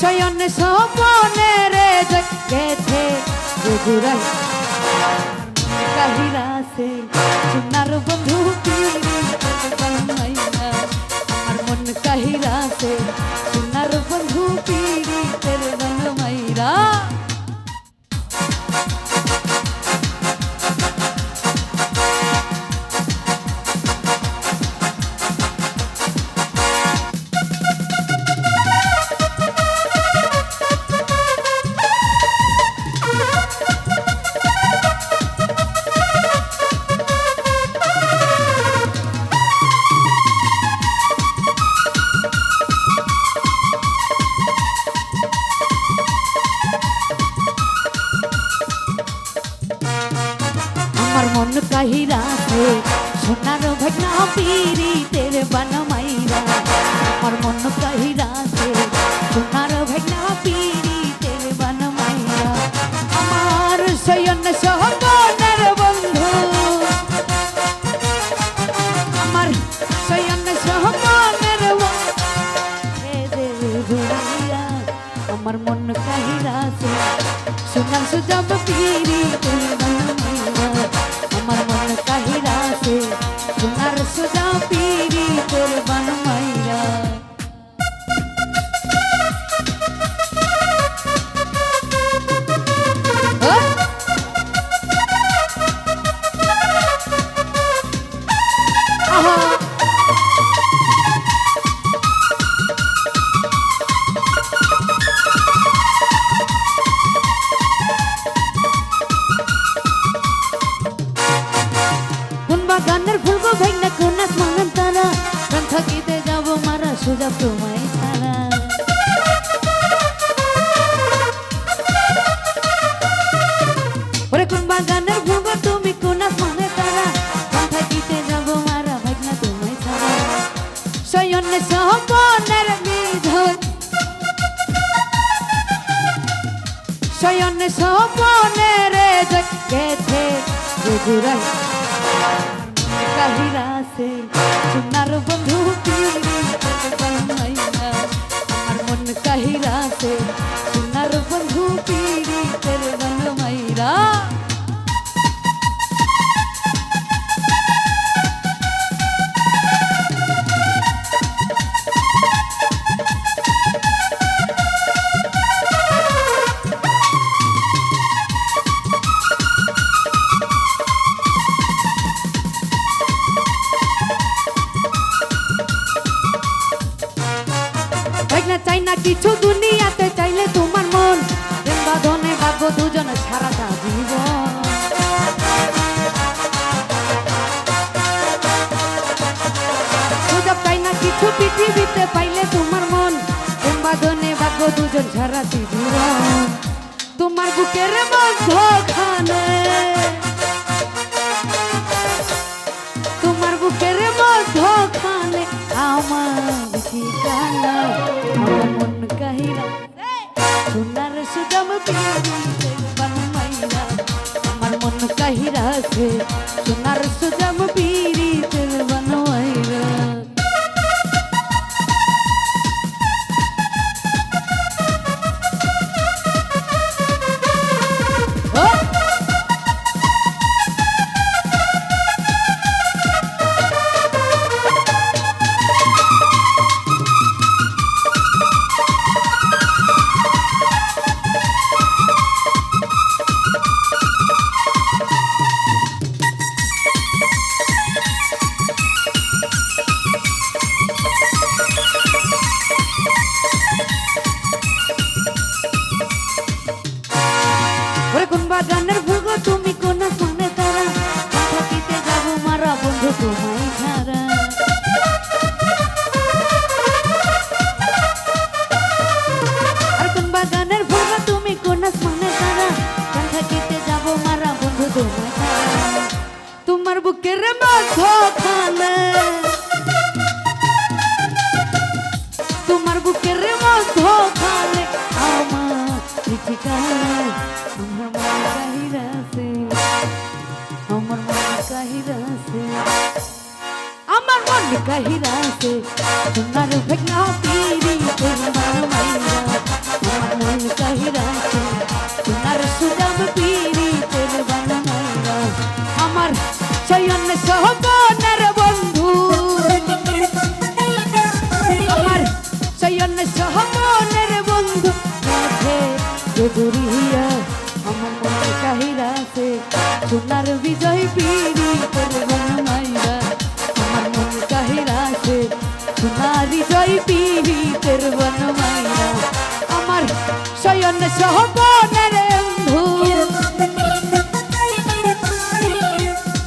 শয়ন সপনে রে গেছে গুজুরাই কাহিরা সে সোনার বন্ধু পিড়ি আমার মন কাহিরা সে সোনার বন্ধু ভগনা পিড়ি তের আমার মন কাহিরা সে সোনার ভগনা পিড়ি তের বানামাইরা। আমার শয়ন সহগনের বন্ধু, আমার শয়ন সহগনের বন্ধু আমার মন কাহিরা সোনার সুজব পিড়ি সোজা তোমায় ছাড়া। ওরে কোন বাগানের ফুলবো তুমি কোন আসমানের তারা? কোন থাকিতে যাব মারা ভাইনা তোমায় ছাড়া। শয়নে সহপনের নিধন শয়নে সপনে রে গেছে গুজরাই কাহিরা সে সোনার বন্ধু পিড়ি বানাইয়া কিছু দুনিয়াতে চাইলে তোমার মন। প্রেম বাঁধনে বাঁধবো দুজনে সারাটা জীবন। সুযোগ চাই না কিছু পৃথিবীতে পাইলে তোমার মন। প্রেম বাঁধনে বাঁধবো দুজন সারাটি জীবন। তোমার বুকের মধ্যখানে সুদাম আমার মন কাহিরা আছে সোনার সুদাম পিড়িতে বাগানের ফুল গো তুমি কোন কোনে তারা? থাকিতে যাব মারা বন্ধু তোমায় ছাড়া। আর কোন বাগানের ফুল গো তুমি কোন মানে তারা? থাকিতে যাব মারা বন্ধু তোমায় ছাড়া। তোমার বুকের মধ্যখানে তোমার বুকের মধ্যখানে আমার ঠিকানা कही रासे सुनर भेगना पीरी पीरी तेरे बन मैया। আমার চয়ন সহবনের বন্ধু আমার চয়ন সহবনের বন্ধু মাঝে জগুরিয়া আমার মনে কাহিরাছে সোনার বিজয় পিড়ি তোর মাইরা কাহিরা আছে সোনার বিজয় পিড়ি তোর বনমাইরা আমার শয়ন সহমনের বন্ধু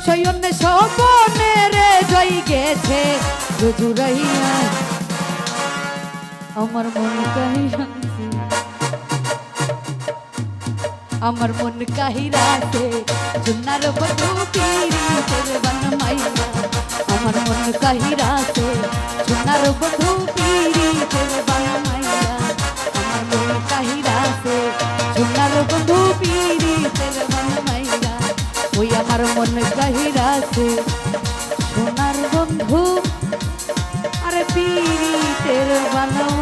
শয়ন সহমনের জয় গেছে জুরাইয়া আমার মন কাহিরা আমার মন কাহিরাছে চুনার বধু পীড়িতের বন মাইয়া কাহিরাতে, সোনার বন্ধু পিড়িতে বানাইয়া আমার মন কাহিরাতে, সোনার বন্ধু পিড়িতে বানাইয়া, ওই আমার মন কাহিরাতে, সোনার বন্ধু আরে পিড়িতে বানাইয়া